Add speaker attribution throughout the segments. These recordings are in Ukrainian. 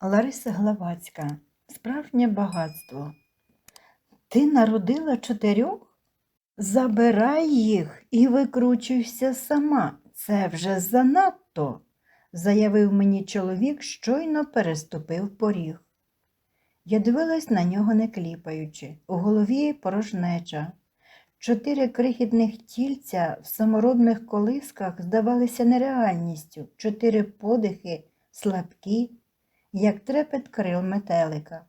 Speaker 1: Лариса Главацька. Справжнє багатство. Ти народила чотирьох? Забирай їх і викручуйся сама. Це вже занадто, заявив мені чоловік, щойно переступив поріг. Я дивилась на нього не кліпаючи, у голові порожнеча. Чотири крихітних тільця в саморобних колисках здавалися нереальністю, чотири подихи слабкі, як трепет крил метелика.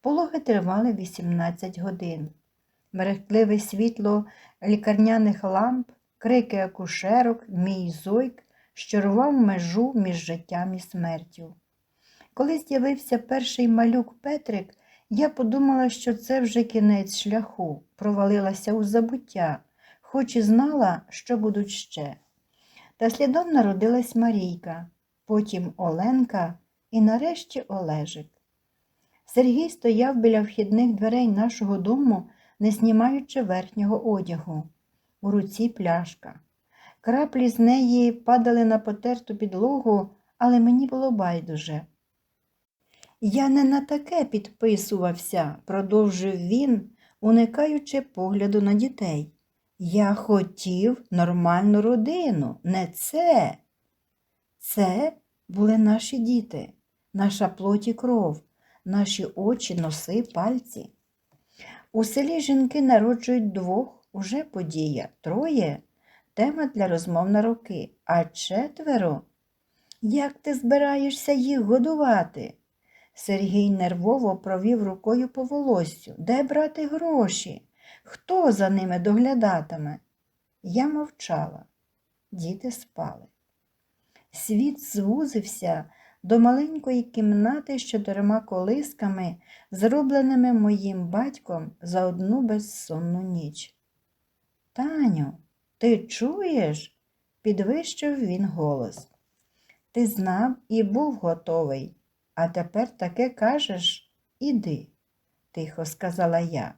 Speaker 1: Пологи тривали 18 годин. Мерехтливе світло лікарняних ламп, крики акушерок, мій зойк щарував межу між життям і смертю. Коли з'явився перший малюк Петрик, я подумала, що це вже кінець шляху, провалилася у забуття, хоч і знала, що будуть ще. Та слідом народилась Марійка, потім Оленка і нарешті Олежик. Сергій стояв біля вхідних дверей нашого дому, не знімаючи верхнього одягу. У руці пляшка. Краплі з неї падали на потерту підлогу, але мені було байдуже. Я не на таке підписувався, продовжив він, уникаючи погляду на дітей. Я хотів нормальну родину, не це. Це були наші діти, наша плоть і кров, наші очі, носи, пальці. У селі жінки народжують двох, уже подія, троє тема для розмов на роки, а четверо. Як ти збираєшся їх годувати? Сергій нервово провів рукою по волоссю. Де брати гроші? Хто за ними доглядатиме? Я мовчала. Діти спали. Світ звузився до маленької кімнати з чотирма колисками, зробленими моїм батьком за одну безсонну ніч. Таню, ти чуєш? підвищив він голос. Ти знав і був готовий, а тепер таке кажеш іди, тихо сказала я.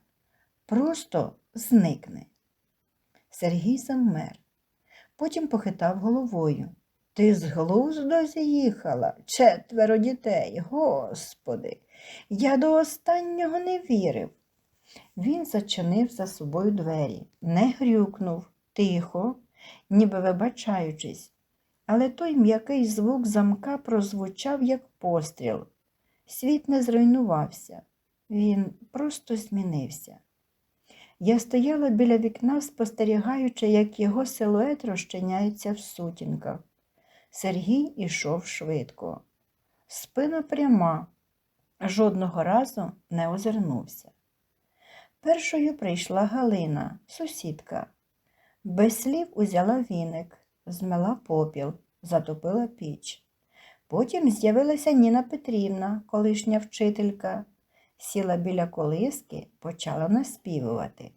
Speaker 1: Просто зникни. Сергій завмер. Потім похитав головою. Ти з глузду з'їхала, четверо дітей, господи, я до останнього не вірив. Він зачинив за собою двері, не грюкнув, тихо, ніби вибачаючись, але той м'який звук замка прозвучав, як постріл. Світ не зруйнувався, він просто змінився. Я стояла біля вікна, спостерігаючи, як його силует розчиняється в сутінках. Сергій ішов швидко. Спина пряма, жодного разу не озирнувся. Першою прийшла Галина, сусідка. Без слів узяла віник, змила попіл, затопила піч. Потім з'явилася Ніна Петрівна, колишня вчителька, сіла біля колиски, почала наспівувати.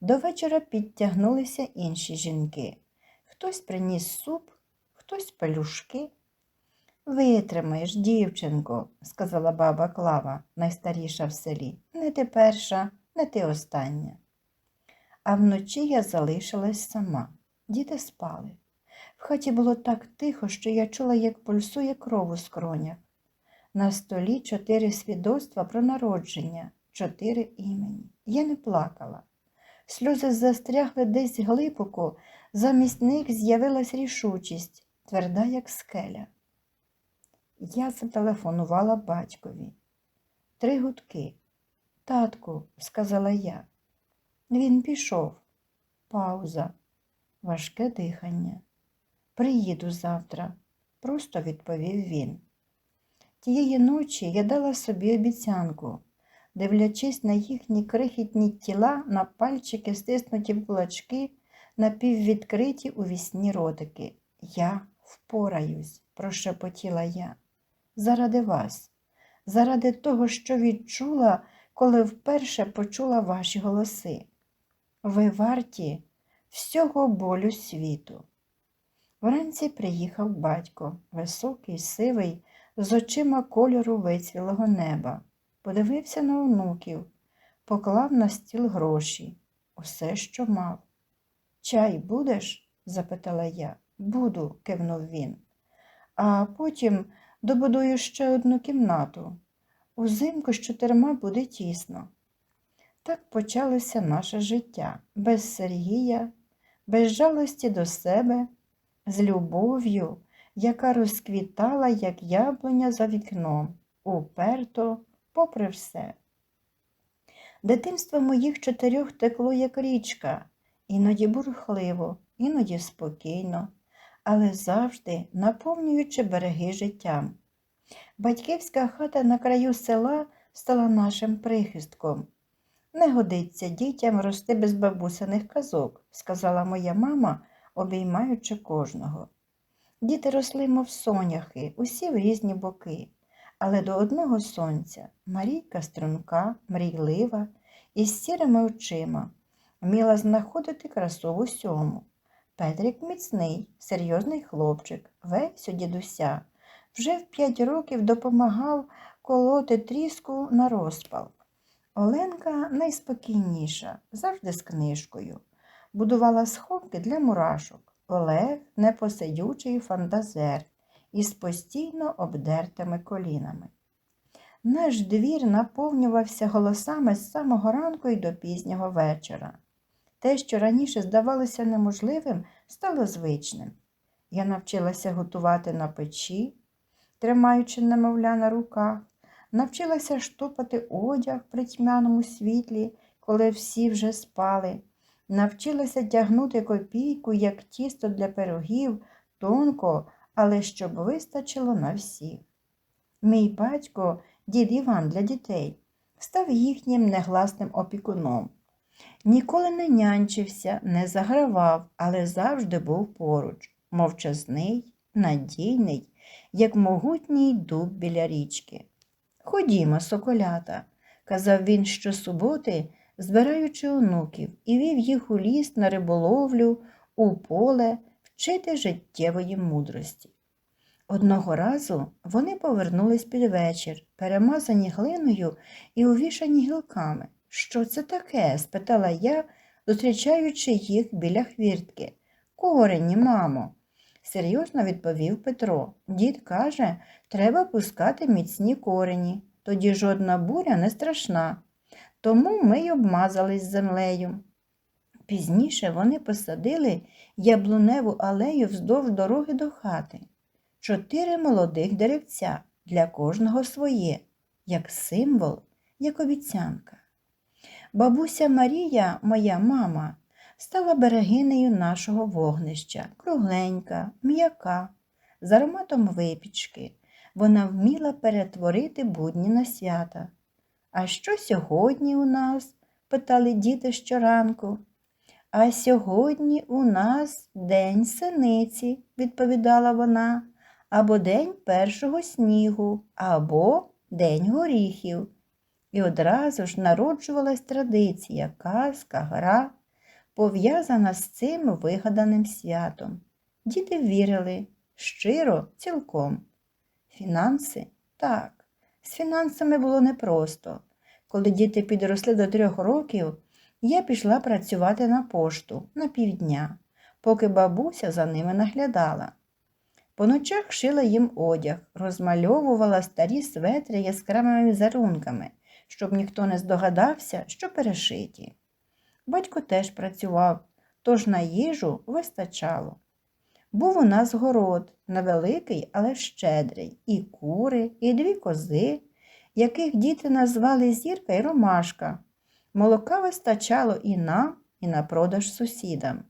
Speaker 1: До вечора підтягнулися інші жінки. Хтось приніс суп, хтось пелюшки. Витримаєш, дівчинко, сказала баба Клава, найстаріша в селі. Не ти перша, не ти остання. А вночі я залишилась сама. Діти спали. В хаті було так тихо, що я чула, як пульсує кров у скронях. На столі чотири свідоцтва про народження, чотири імені. Я не плакала. Сльози застрягли десь глибоко, замість них з'явилась рішучість, тверда, як скеля. Я зателефонувала батькові. Три гудки. Татку, сказала я. Він пішов. Пауза, важке дихання. Приїду завтра, просто відповів він. Тієї ночі я дала собі обіцянку, дивлячись на їхні крихітні тіла, на пальчики, стиснуті в кулачки, напіввідкриті у вісні ротики. Я впораюсь, прошепотіла я. Заради вас, заради того, що відчула, коли вперше почула ваші голоси. Ви варті всього болю світу. Вранці приїхав батько, високий, сивий, з очима кольору вицвілого неба, подивився на онуків, поклав на стіл гроші, усе, що мав. Чай будеш? запитала я. Буду, кивнув він. А потім добудую ще одну кімнату. Узимку з чотирма буде тісно. Так почалося наше життя без Сергія, без жалості до себе, з любов'ю, яка розквітала, як яблуня за вікном, уперто, попри все. Дитинство моїх чотирьох текло, як річка, іноді бурхливо, іноді спокійно, але завжди наповнюючи береги життям. Батьківська хата на краю села стала нашим прихистком. Не годиться дітям рости без бабусиних казок, сказала моя мама, обіймаючи кожного. Діти росли, мов соняхи, усі в різні боки, але до одного сонця Марійка струнка, мрійлива, із сірими очима, вміла знаходити красу в усьому. Петрик міцний, серйозний хлопчик, весь у дідуся, вже в п'ять років допомагав колоти тріску на розпал. Оленка найспокійніша, завжди з книжкою. Будувала сховки для мурашок. Олег непосидючий фантазер із постійно обдертими колінами. Наш двір наповнювався голосами з самого ранку й до пізнього вечора. Те, що раніше здавалося неможливим, стало звичним. Я навчилася готувати на печі, тримаючи немовля на руках, навчилася штопати одяг при тьмяному світлі, коли всі вже спали, навчилася тягнути копійку, як тісто для пирогів, тонко, але щоб вистачило на всіх. Мій батько, дід Іван для дітей, став їхнім негласним опікуном. Ніколи не нянчився, не загравав, але завжди був поруч, мовчазний, надійний, як могутній дуб біля річки. Ходімо, соколята, казав він щосуботи, збираючи онуків, і вів їх у ліс на риболовлю, у поле, вчити життєвої мудрості. Одного разу вони повернулись під вечір, перемазані глиною і увішані гілками. Що це таке? спитала я, зустрічаючи їх біля хвіртки. Корені, мамо, серйозно відповів Петро. Дід каже, треба пускати міцні корені, тоді жодна буря не страшна. Тому ми й обмазались землею. Пізніше вони посадили яблуневу алею вздовж дороги до хати. Чотири молодих деревця для кожного своє, як символ, як обіцянка. Бабуся Марія, моя мама, стала берегинею нашого вогнища, кругленька, м'яка, з ароматом випічки. Вона вміла перетворити будні на свята. А що сьогодні у нас? питали діти щоранку. А сьогодні у нас день синиці, відповідала вона, або день першого снігу, або день горіхів. І одразу ж народжувалась традиція, казка, гра, пов'язана з цим вигаданим святом. Діти вірили щиро, цілком. Фінанси так. З фінансами було непросто. Коли діти підросли до трьох років, я пішла працювати на пошту на півдня, поки бабуся за ними наглядала. По ночах шила їм одяг, розмальовувала старі светри яскравими візерунками, щоб ніхто не здогадався, що перешиті. Батько теж працював, тож на їжу вистачало. Був у нас город, невеликий, але щедрий, і кури, і дві кози, яких діти назвали зірка і ромашка. Молока вистачало і нам, і на продаж сусідам.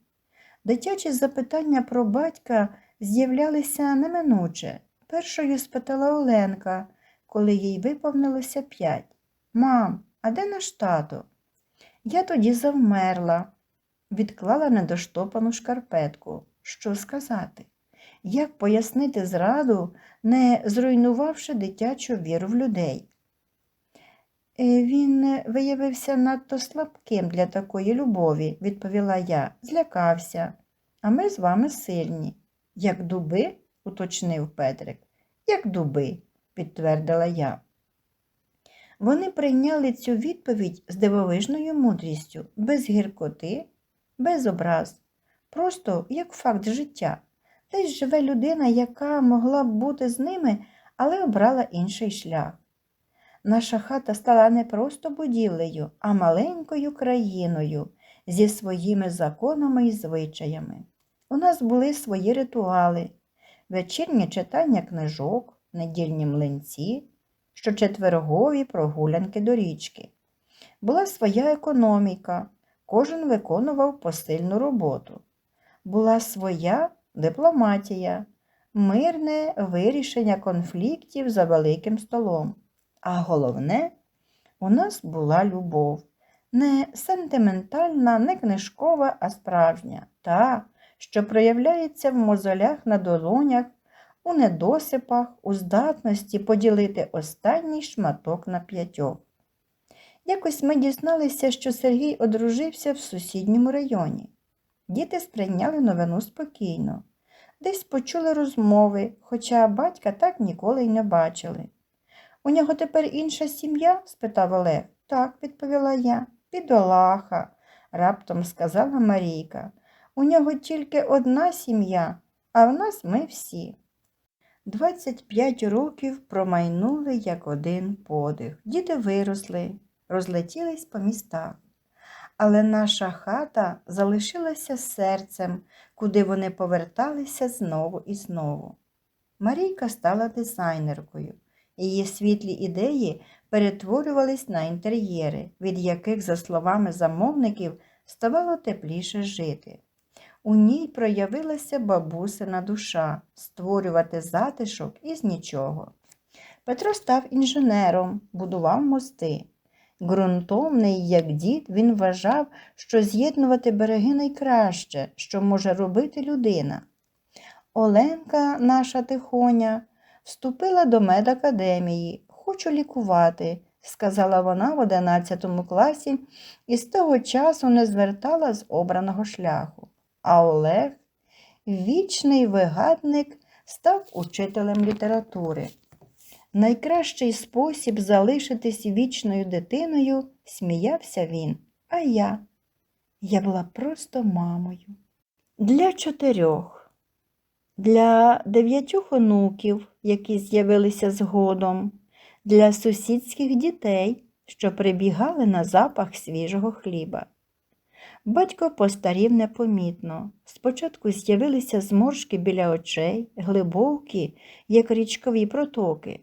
Speaker 1: Дитячі запитання про батька з'являлися неминуче. Першою спитала Оленка, коли їй виповнилося п'ять. Мам, а де наш тато? Я тоді завмерла, відклала недоштопану шкарпетку. Що сказати? Як пояснити зраду, не зруйнувавши дитячу віру в людей? «Е, Він виявився надто слабким для такої любові, відповіла я, злякався. А ми з вами сильні. Як дуби, уточнив Петрик. Як дуби, підтвердила я. Вони прийняли цю відповідь з дивовижною мудрістю, без гіркоти, без образ, просто як факт життя. Десь живе людина, яка могла б бути з ними, але обрала інший шлях. Наша хата стала не просто будівлею, а маленькою країною зі своїми законами і звичаями. У нас були свої ритуали, вечірнє читання книжок, недільні млинці, щочетвергові прогулянки до річки. Була своя економіка, кожен виконував посильну роботу. Була своя дипломатія, мирне вирішення конфліктів за великим столом. А головне, у нас була любов. Не сентиментальна, не книжкова, а справжня, та, що проявляється в мозолях на долонях, у недосипах, у здатності поділити останній шматок на п'ятьох. Якось ми дізналися, що Сергій одружився в сусідньому районі. Діти сприйняли новину спокійно, десь почули розмови, хоча батька так ніколи й не бачили. У нього тепер інша сім'я? спитав Олег. Так, відповіла я. Підолаха, раптом сказала Марійка. У нього тільки одна сім'я, а в нас ми всі. 25 років промайнули як один подих. Діти виросли, розлетілись по містах. Але наша хата залишилася серцем, куди вони поверталися знову і знову. Марійка стала дизайнеркою. Її світлі ідеї перетворювались на інтер'єри, від яких, за словами замовників, ставало тепліше жити. У ній проявилася бабусина душа створювати затишок із нічого. Петро став інженером, будував мости. Ґрунтовний, як дід, він вважав, що з'єднувати береги найкраще, що може робити людина. Оленка, наша тихоня, вступила до медакадемії. Хочу лікувати, сказала вона в одинадцятому класі і з того часу не звертала з обраного шляху. А Олег, вічний вигадник, став учителем літератури. Найкращий спосіб залишитись вічною дитиною, сміявся він, а я. Я була просто мамою. Для чотирьох, для дев'ятьох онуків, які з'явилися згодом, для сусідських дітей, що прибігали на запах свіжого хліба. Батько постарів непомітно. Спочатку з'явилися зморшки біля очей, глибокі, як річкові протоки.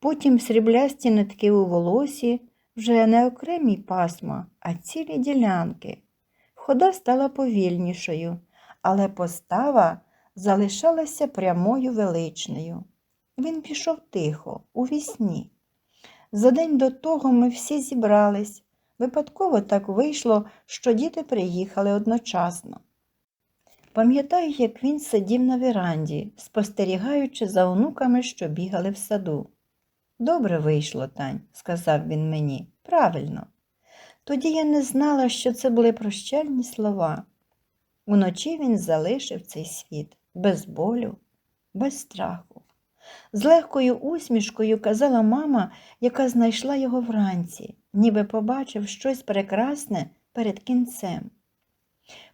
Speaker 1: Потім сріблясті нитки у волосі, вже не окремі пасма, а цілі ділянки. Хода стала повільнішою, але постава залишалася прямою величною. Він пішов тихо, у вісні. За день до того ми всі зібрались. Випадково так вийшло, що діти приїхали одночасно. Пам'ятаю, як він сидів на віранді, спостерігаючи за онуками, що бігали в саду. Добре вийшло, Тань, сказав він мені. Правильно. Тоді я не знала, що це були прощальні слова. Уночі він залишив цей світ без болю, без страху. З легкою усмішкою казала мама, яка знайшла його вранці, ніби побачив щось прекрасне перед кінцем.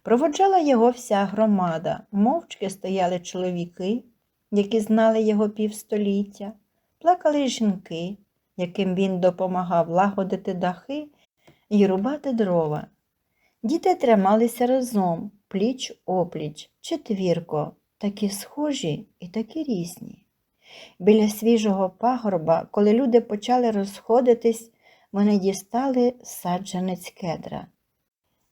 Speaker 1: Проводжала його вся громада, мовчки стояли чоловіки, які знали його півстоліття, плакали жінки, яким він допомагав лагодити дахи і рубати дрова. Діти трималися разом, пліч опліч, четвірко, такі схожі і такі різні. Біля свіжого пагорба, коли люди почали розходитись, вони дістали саджанець кедра.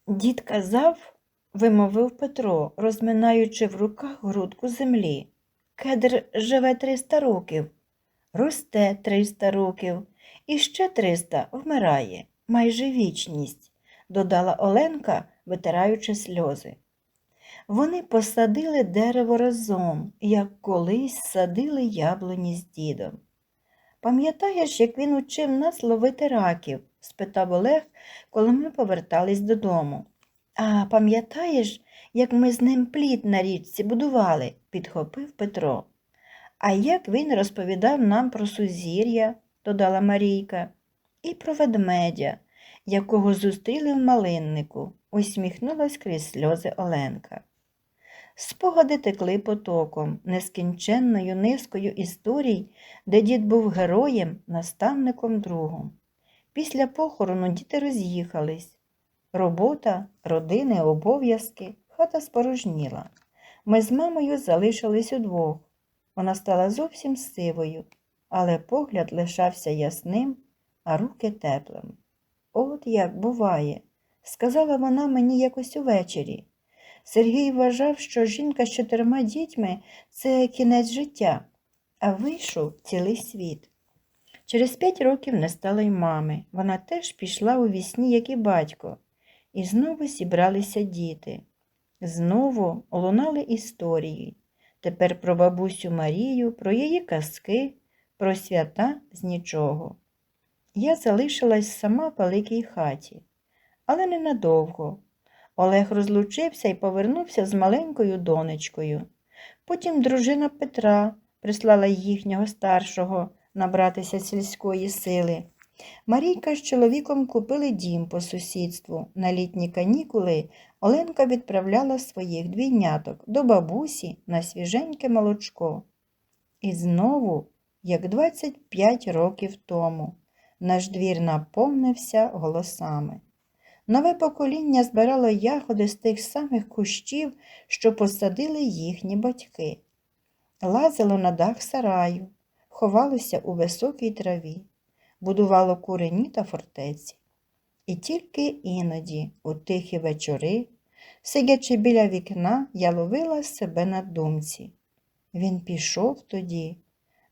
Speaker 1: Дід казав, вимовив Петро, розминаючи в руках грудку землі. Кедр живе 300 років, росте 300 років, і ще 300 вмирає, майже вічність, додала Оленка, витираючи сльози. Вони посадили дерево разом, як колись садили яблуні з дідом. Пам'ятаєш, як він учив нас ловити раків? спитав Олег, коли ми повертались додому. А пам'ятаєш, як ми з ним плід на річці будували? підхопив Петро. А як він розповідав нам про сузір'я, додала Марійка, і про ведмедя, якого зустріли в малиннику, усміхнулась крізь сльози Оленка. Спогади текли потоком, нескінченною низкою історій, де дід був героєм, наставником, другом. Після похорону діти роз'їхались. Робота, родини, обов'язки, хата спорожніла. Ми з мамою залишились удвох. Вона стала зовсім сивою, але погляд лишався ясним, а руки теплими. От як буває, сказала вона мені якось увечері. Сергій вважав, що жінка з чотирма дітьми це кінець життя, а вийшов цілий світ. Через п'ять років не стало й мами. Вона теж пішла у вісні, як і батько, і знову зібралися діти. Знову лунали історії. Тепер про бабусю Марію, про її казки, про свята з нічого. Я залишилась сама в великій хаті, але ненадовго. Олег розлучився і повернувся з маленькою донечкою. Потім дружина Петра прислала їхнього старшого набратися сільської сили. Марійка з чоловіком купили дім по сусідству. На літні канікули Оленка відправляла своїх двійняток до бабусі на свіженьке молочко. І знову, як 25 років тому, наш двір наповнився голосами. Нове покоління збирало ягоди з тих самих кущів, що посадили їхні батьки. Лазило на дах сараю, ховалося у високій траві, будувало курені та фортеці. І тільки іноді, у тихі вечори, сидячи біля вікна, я ловила себе на думці. Він пішов тоді,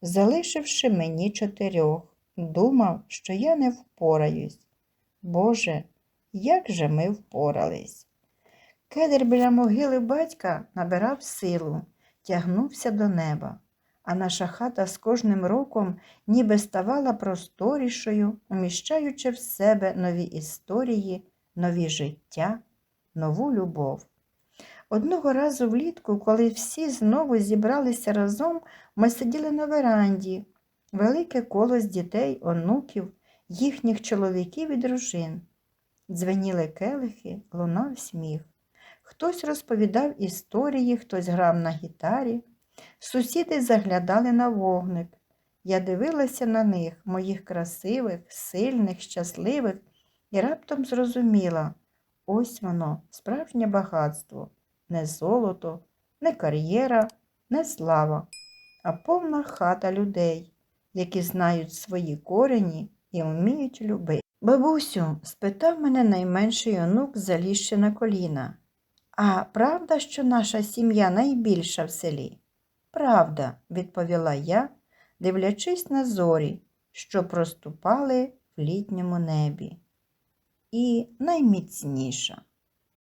Speaker 1: залишивши мені чотирьох, думав, що я не впораюсь. Боже, як же ми впорались. Кедр біля могили батька набирав силу, тягнувся до неба, а наша хата з кожним роком ніби ставала просторішою, уміщаючи в себе нові історії, нові життя, нову любов. Одного разу влітку, коли всі знову зібралися разом, ми сиділи на веранді, велике коло з дітей, онуків, їхніх чоловіків і дружин. Дзвеніли келихи, лунав сміх. Хтось розповідав історії, хтось грав на гітарі. Сусіди заглядали на вогник. Я дивилася на них, моїх красивих, сильних, щасливих, і раптом зрозуміла ось воно, справжнє багатство, не золото, не кар'єра, не слава, а повна хата людей, які знають свої корені і вміють любити. Бабусю, спитав мене найменший онук, залізши на коліна. А правда, що наша сім'я найбільша в селі? Правда, відповіла я, дивлячись на зорі, що проступали в літньому небі. І найміцніша.